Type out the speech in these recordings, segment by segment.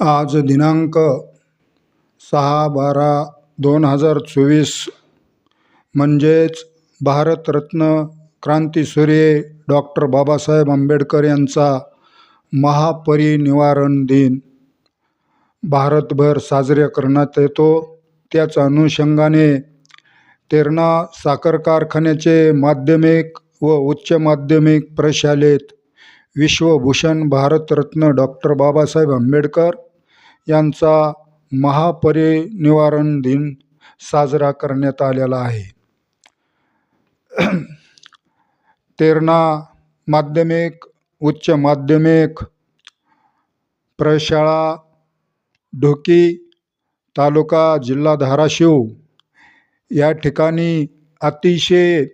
आज दिनांक सहा बारा दोन हजार चोवीस म्हणजेच भारतरत्न क्रांतीसूर्य डॉक्टर बाबासाहेब आंबेडकर यांचा महापरिनिवारण दिन. भारतभर साजरा करण्यात येतो. त्याच अनुषंगाने तेरणा साखर कारखान्याचे माध्यमिक व उच्च माध्यमिक प्रशालेत विश्वभूषण भारतरत्न डॉक्टर बाबासाहेब आंबेडकर यांचा महापरिनिवारण दिन साजरा करण्यात आलेला आहे. तेरणा माध्यमिक उच्च माध्यमिक प्रशाळा ढोकी तालुका जिल्हा धाराशिव या ठिकाणी अतिशय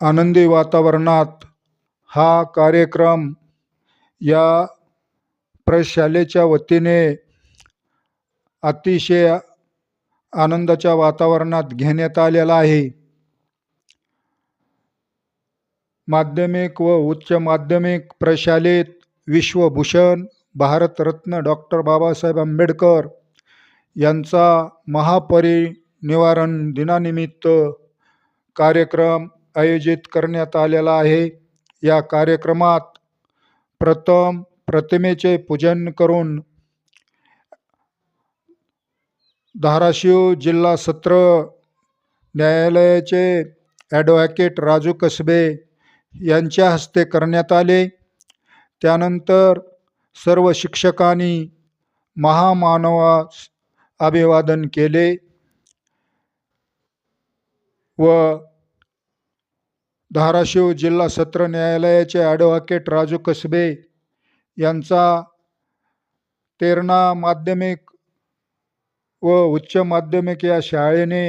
आनंदी वातावरणात हा कार्यक्रम या प्रशालेच्या वतीने अतिशय आनंदाच्या वातावरणात घेण्यात आलेला आहे. माध्यमिक व उच्च माध्यमिक प्रशालेत विश्वभूषण भारतरत्न डॉक्टर बाबासाहेब आंबेडकर यांचा महापरिनिवारण दिनानिमित्त कार्यक्रम आयोजित करण्यात आलेला आहे. या कार्यक्रमात प्रथम प्रतिमेचे पूजन करून धाराशिव जिल्हा सत्र न्यायालयाचे ॲडव्होकेट राजू कसबे यांच्या हस्ते करण्यात आले. त्यानंतर सर्व शिक्षकांनी महामानवास अभिवादन केले व धाराशिव जिल्हा सत्र न्यायालयाचे ॲडव्होकेट राजू कसबे यांचा तेरणा माध्यमिक व उच्च माध्यमिक या शाळेने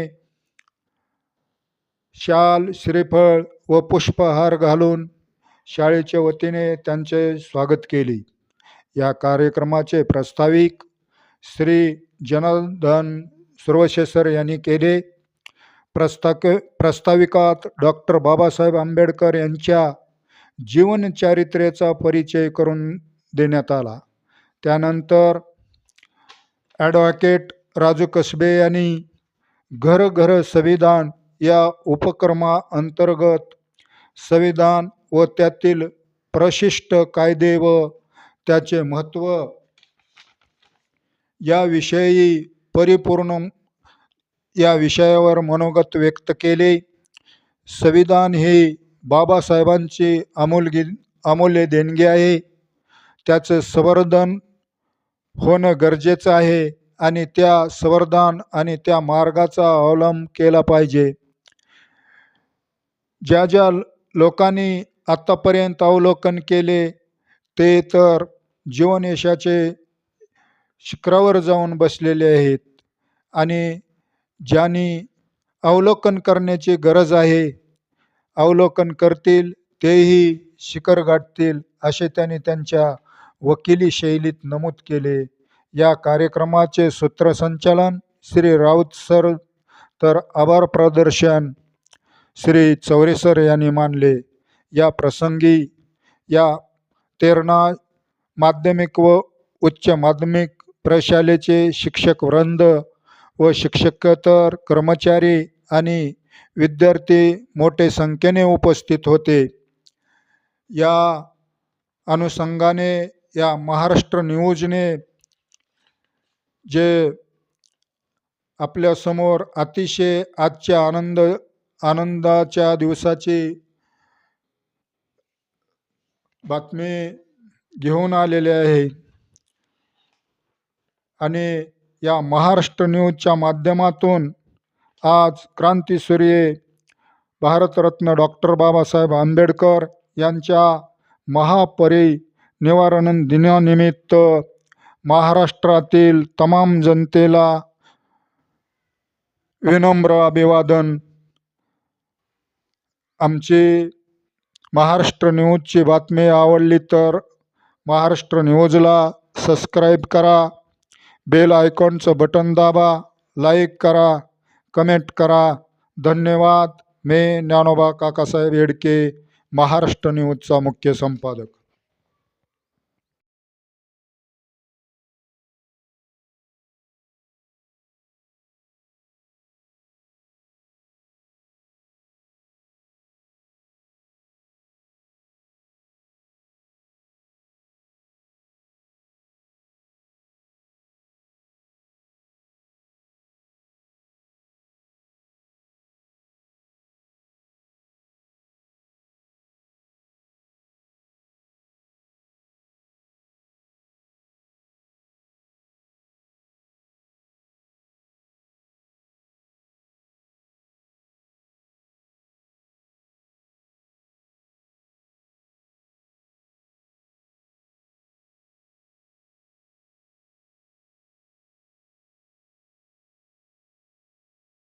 शाल श्रीफळ व पुष्पहार घालून शाळेच्या वतीने त्यांचे स्वागत केले. या कार्यक्रमाचे प्रस्ताविक श्री जनार्दन सुरवशेसर यांनी केले. प्रस्ताक प्रास्ताविकात डॉक्टर बाबासाहेब आंबेडकर यांच्या जीवनचारित्र्याचा परिचय करून देण्यात आला. त्यानंतर ॲडव्होकेट राजू कसबे यांनी घर घर संविधान या उपक्रमाअंतर्गत संविधान व त्यातील प्रशिष्ट कायदे व त्याचे महत्त्व याविषयी परिपूर्ण या विषयावर मनोगत व्यक्त केले. संविधान हे बाबासाहेबांची अमूलगी अमूल्य देणगी आहे. त्याचं संवर्धन होणं गरजेचं आहे आणि त्या संवर्धन आणि त्या मार्गाचा अवलंब केला पाहिजे. ज्या ज्या लोकांनी आत्तापर्यंत अवलोकन केले ते तर जीवनयशाचे शिखरावर जाऊन बसलेले आहेत आणि ज्यांनी अवलोकन करण्याची गरज आहे अवलोकन करतील तेही शिखर गाठतील असे त्यांनी त्यांच्या वकिली शैलीत नमूद केले. या कार्यक्रमाचे सूत्रसंचालन श्री राऊत सर तर आभार प्रदर्शन श्री चौरेसर यांनी मानले. या प्रसंगी या तेरणा माध्यमिक व उच्च माध्यमिक प्रशालेचे शिक्षक वृंद व शिक्षकेतर कर्मचारी आणि विद्यार्थी मोठे संख्येने उपस्थित होते. या अनुषंगाने या महाराष्ट्र न्यूजने जे आपल्यासमोर अतिशय आजच्या आनंद आनंदाच्या दिवसाची बातमी घेऊन आलेले आहे. आणि या महाराष्ट्र न्यूजच्या माध्यमातून आज क्रांतीसूर्ये भारतरत्न डॉक्टर बाबासाहेब आंबेडकर यांच्या महापरिनिवारण दिनानिमित्त महाराष्ट्रातील तमाम जनतेला विनम्र अभिवादन. आमची महाराष्ट्र न्यूजची बातमी आवडली तर महाराष्ट्र न्यूजला सबस्क्राईब करा. बेल आयकॉनचं बटन दाबा लाईक करा कमेंट करा. धन्यवाद. मे ज्ञानोबा काकासाहेब येडके महाराष्ट्र न्यूजचा मुख्य संपादक.